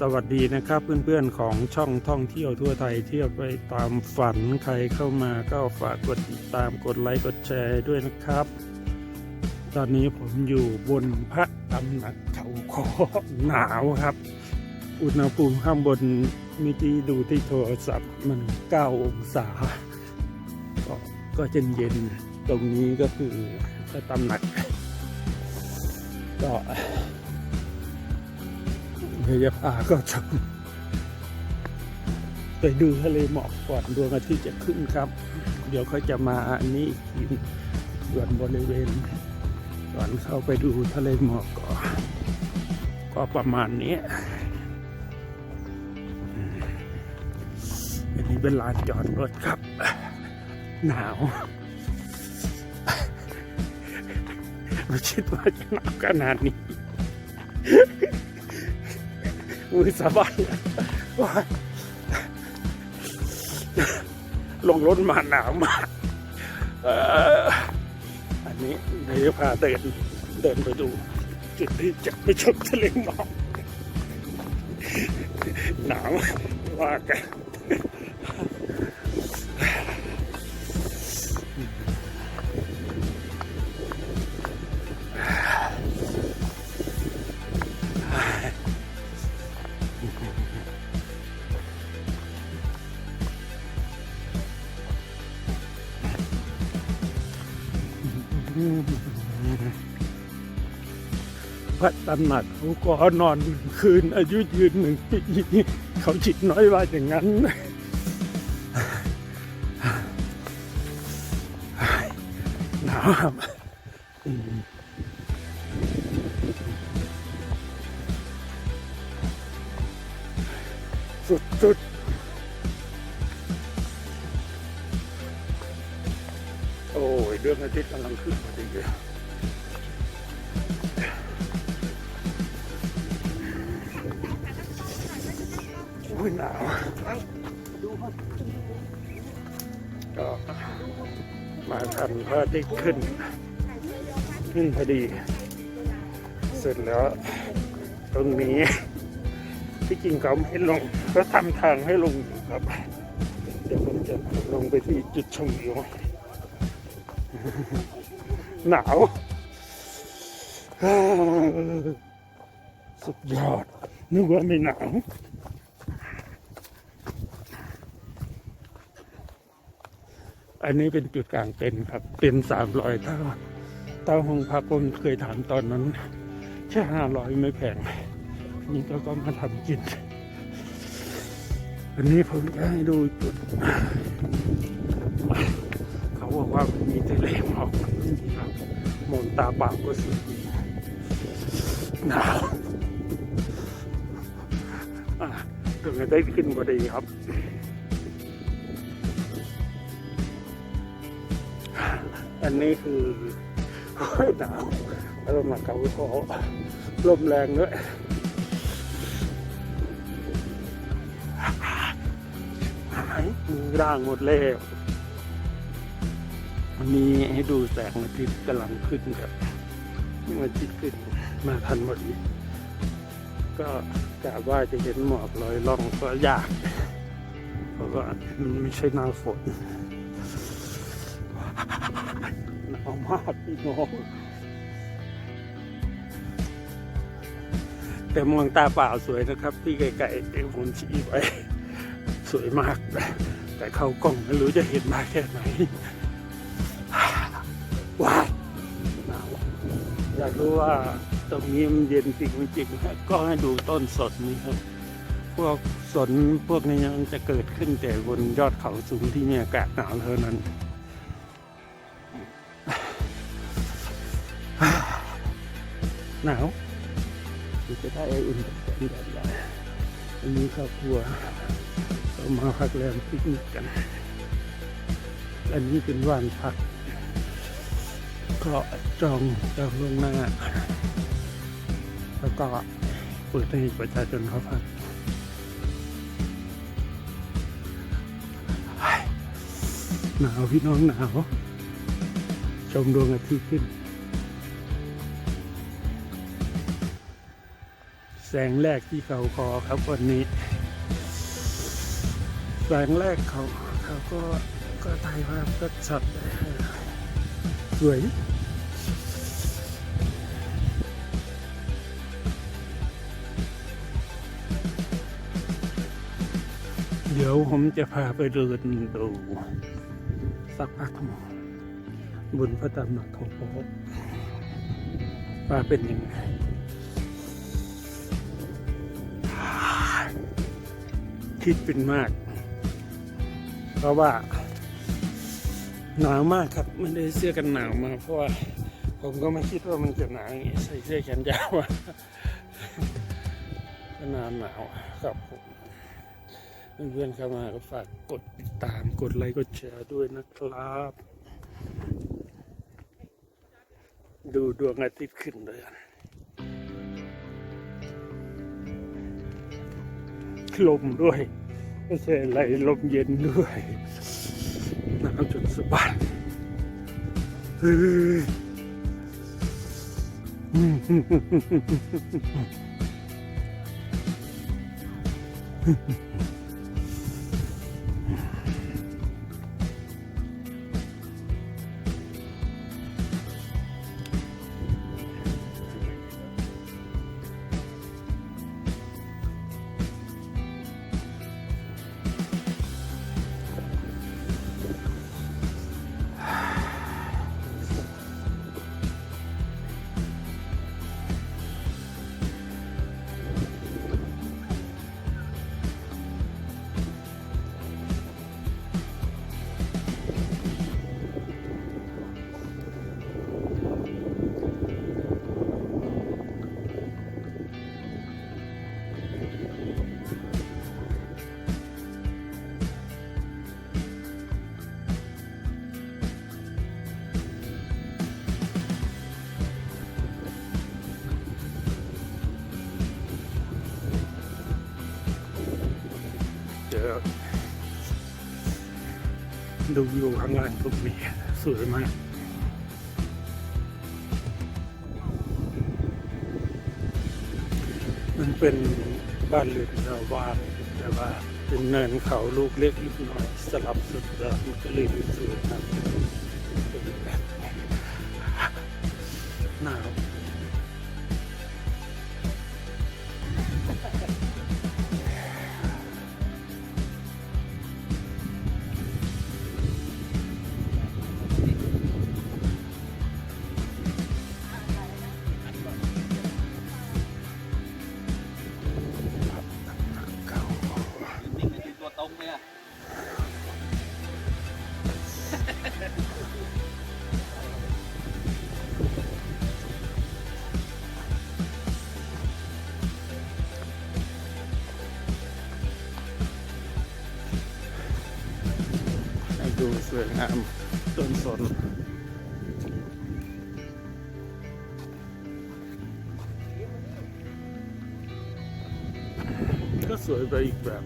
สวัสดีนะครับเพื่อนๆของช่องท่องเที่ยวทั่วไทยเที่ยวไปตามฝันใครเข้ามาก็ฝากกดติดตามกดไลค์กดแชร์ด้วยนะครับ ตอนนี้ผมอยู่บนพระตำหนักเขาคอหนาวครับ อุณหภูมิข้างบนมิที่ดูที่โทรศัพท์มัน 9 องศา ก็ก็เย็นเย็นๆตรงนี้ก็คือพระตำหนักก็ เฮียพาก็จะไปดูทะเลหมอกก่อนดวงอาทิตย์จะขึ้นครับ เดี๋ยวเขาจะมาอันนี้อีกทีส่วนบริเวณก่อนเข้าไปดูทะเลหมอกก็ก็ประมาณนี้อันนี้เป็นลานจอดรถครับ หนาวไม่คิดว่าจะหนาวขนาดนี้ มือสบายว่าลงรถมาหนาวมากอันนี้เดี๋ยวพาเดินเดินไปดู จุดที่จะไปชมทะเลหมอกหนาวว่ากัน พระตำหนักเขาก็นอนหนึ่งคืน อายุยืนหนึ่งปีเขาจิตน้อยว่าอย่างนั้น หนาวครับสุดสุดโอ้ยเรื่องอาทิตย์กำลังขึ้นพอดีเลย ยหนาวก็มาทันพระอาทิตย์ขึ้น ขึ้นพอดี เสร็จแล้ว ตรงนี้ ที่จริงเขาไม่ให้ลงก็ทำทางให้ลงอยู่ครับ เดี๋ยวผมจะลงไปที่จุดชมวิวหนาว สุดยอดนึกว่าไม่หนาว อันนี้เป็นจุดกลางเต็นท์ครับเป็นสามร้อยเท่าเท่าห้องพักผมเคยถามตอนนั้นแค่ห้าร้อยไม่แพง นี่ก็ก็มาทำกิน อันนี้ผมจะให้ดูจุด เขาบอกว่ามันมีทะเลหมอกมันดีครับมองตาเปล่าก็สวยดีหนาวอะถึงจะได้ขึ้นพอดีครับ อันนี้คือหนาวลมณ์หนักเขาขอลมแรงด้วยหายมือร่างหมดแล้ววันนี้ให้ดูแสงอาทิตย์กำลังขึ้นครับเมื่ออาทิตย์ขึ้นมาทันหมดนี้ก็กะว่าจะเห็นหมอกลอยล่องก็ยาก เพราะว่ามันไม่ใช่หน้าฝน หนาวมากพี่น้อง แต่มองตาเปล่าสวยนะครับที่ไกลๆเอวผมชี้ไว้ สวยมาก แต่เข้ากล้องไม่รู้จะเห็นมาแค่ไหน ว้าหนาวอยากรู้ว่าตรงนี้มันเย็นจริงไม่จริงก็ให้ดูต้นสดนี้ครับ พวกสนพวกนี้มันจะเกิดขึ้นแต่บนยอดเขาสูงที่มีอากาศหนาวเท่านั้น หนาวจะได้อุ่นแบบนี้ได้อันนี้ครอบครัวเรามาพักแรมปิกนิกกัน อันนี้เป็นวันพักก็จองจองล่วงหน้า แล้วก็เปิดให้ประชาชนเขาพักหนาวพี่น้องหนาว ชมดวงอาทิตย์ขึ้น งแรกที่เขาคอครับวันนี้ แสงแรกเขาเขาก็ก็ถ่ายภาพก็ชัดสวยเดี๋ยวผมจะพาไปเดินดูสักพักหนึ่งบนพระตำหนักของพ่อว่าเป็นยังไง คิดเป็นมาก เพราะว่า หนาวมากครับไม่ได้เสื้อกันหนาวมา เพราะว่าผมก็ไม่คิดว่ามันจะหนาวอย่างนี้ใส่เสื้อแขนยาวก็นานหนาวครับผมเพื่อนๆเข้ามาก็ฝากกดติดตามกดไลค์กดแชร์ด้วยนะครับ ดูดวงอาทิตย์ขึ้นเลยกัน ลมด้วยไม่ใช่อะไรลมเย็นด้วยน้ำจนสะบัดอืม ดูวิวข้างล่างก็มีสวยมากมันเป็นบ้านเรือนชาวบ้านแต่ว่าเป็นเนินเขาลูกเล็กลูกน้อยสลับสุดแล้วมันก็เลยดูสวยครับนแบบหนาว วยงามต้นสนก็สวยไปอีกแบบ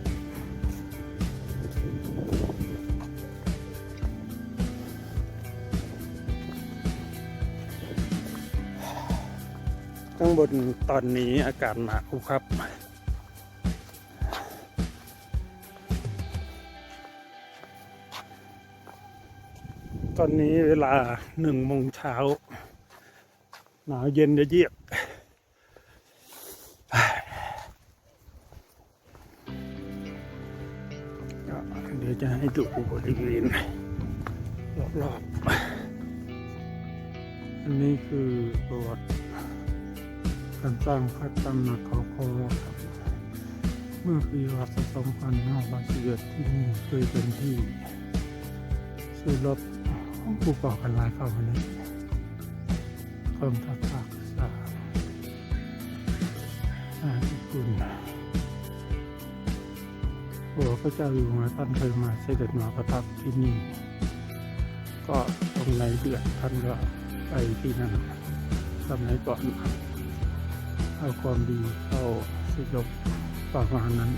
ข้างบนตอนนี้อากาศหนาวครับ อนนี้เวลาหนึ่งโมงเช้า หนาวเย็นจะเยียบเดี๋ยวจะให้ดูบริเวณรอบๆ อันนี้คือประวัติการสร้างพระตำหนักเขาคอครับเมื่อปีรศ2511ที่นี่เคยเป็นที่ซื้อรถ ของผู้ก่อการร้ายเข้ามานี้กรมทัพภาคสามอาญี่ปุ่นหัวพระเจ้าอยู่หัวท่านเคยมาเสด็จมาประทับที่นี่ ก็ตรงไหนเดือดท่านก็ไปที่นั่นสมัยก่อนเอาความดีเข้าสยบประมาณนั้น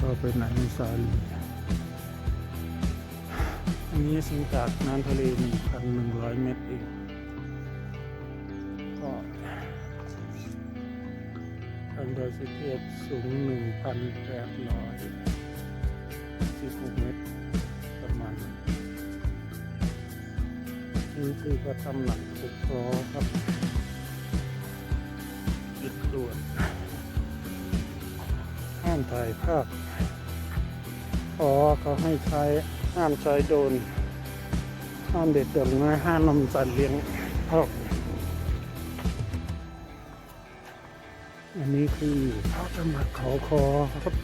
ก็เป็นอนุสาวรีย์ อันนี้ซื้อจากน้ำทะเล 1,100 เมตรเอง ก็อันดอยสุเทพสูง 1,816 เมตร ประมาณนี่คือก็ทำหลังสุดล้อครับยึดตรวจห้ามถ่ายภาพอ๋อเขาให้ใช้ ห้ามใช้โดนห้ามเด็ดดอกไม้ห้ามนำสัตว์เลี้ยงเข้าอันนี้คือพระตำหนักเขาคอครับ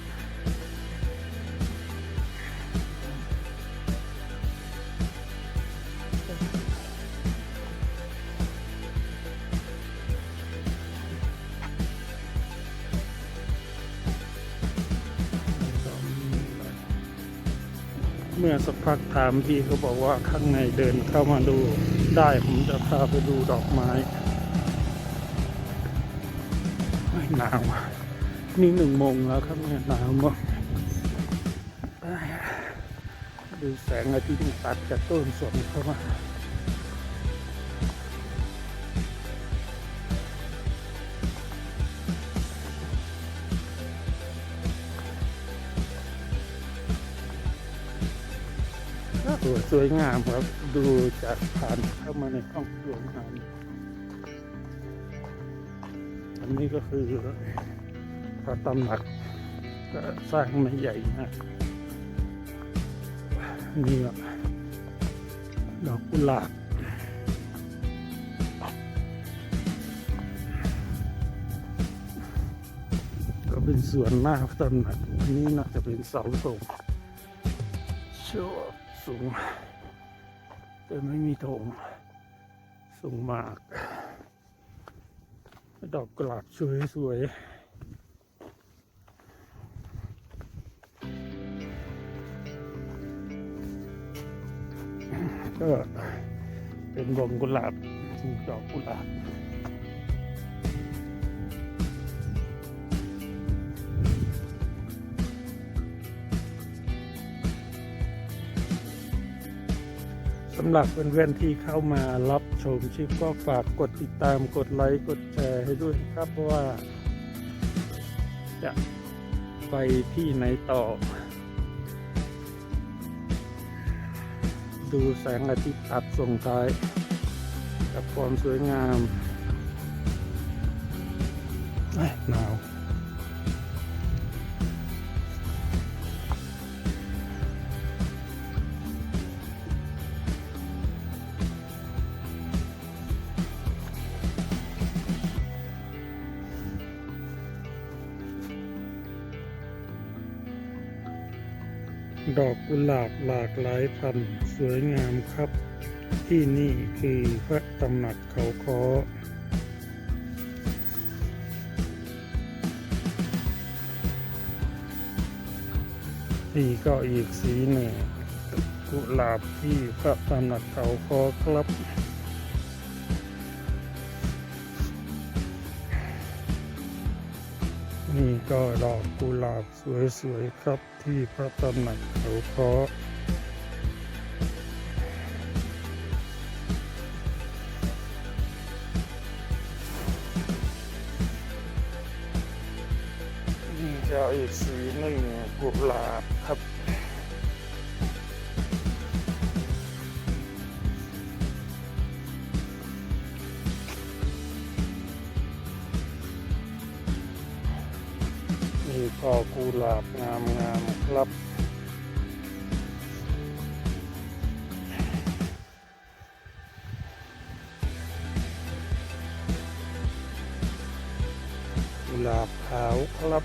พักถามพี่เขาบอกว่าข้างในเดินเข้ามาดู ได้ผมจะพาไปดูดอกไม้ไม่หนาวนี่หนึ่งโมงแล้วครับเนี่ยหนาวมากดูแสงอาทิตย์ตัดจากต้นสนเข้ามา สวยงามครับ ดูจากผ่านเข้ามาในห้องดวงงามอันนี้ก็คือพระตำหนักก็สร้างไม่ใหญ่นะนี่ก็ดอกกุหลาบก็เป็นส่วนหน้าพระตำหนักอันนี้น่าจะเป็นเสาธงโชว์ สูง แต่ไม่มีธงสูงมาก ดอกกลาบสวยๆก็เป็นวงกุหลาบดอกกุหลาบ สำหรับเพื่อนๆที่เข้ามารับชมชิปก็ฝากกดติดตามกดไลค์กดแชร์ให้ด้วยครับ เพราะว่า จะไปที่ไหนต่อ ดูแสงอาทิตย์ตัดส่งท้าย กับความสวยงามหนาว ดอกกุหลาบหลากหลายพันธุ์สวยงามครับ ที่นี่คือพระตำหนักเขาคอนี่ก็อีกสีหนึ่งกุหลาบที่พระตำหนักเขาคอครับ นี่ก็ดอกกุหลาบสวยๆครับที่พระตำหนักเขาเพาะนี่ก็อีกสีหนึ่งกุหลาบครับ นี่ก็กุหลาบงามงามครับ กุหลาบขาวครับ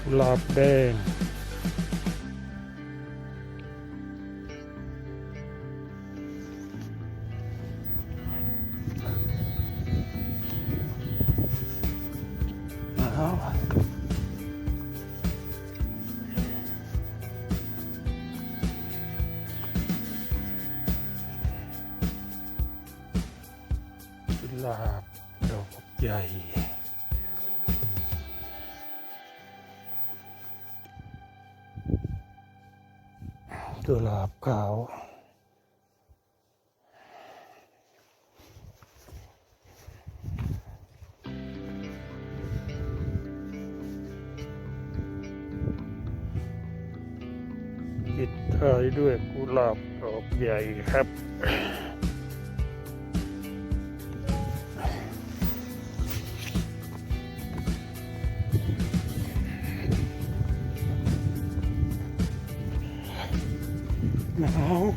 กุหลาบแดง กุหลาบขาว ปิดท้ายด้วยกุหลาบดอกใหญ่ครับ No.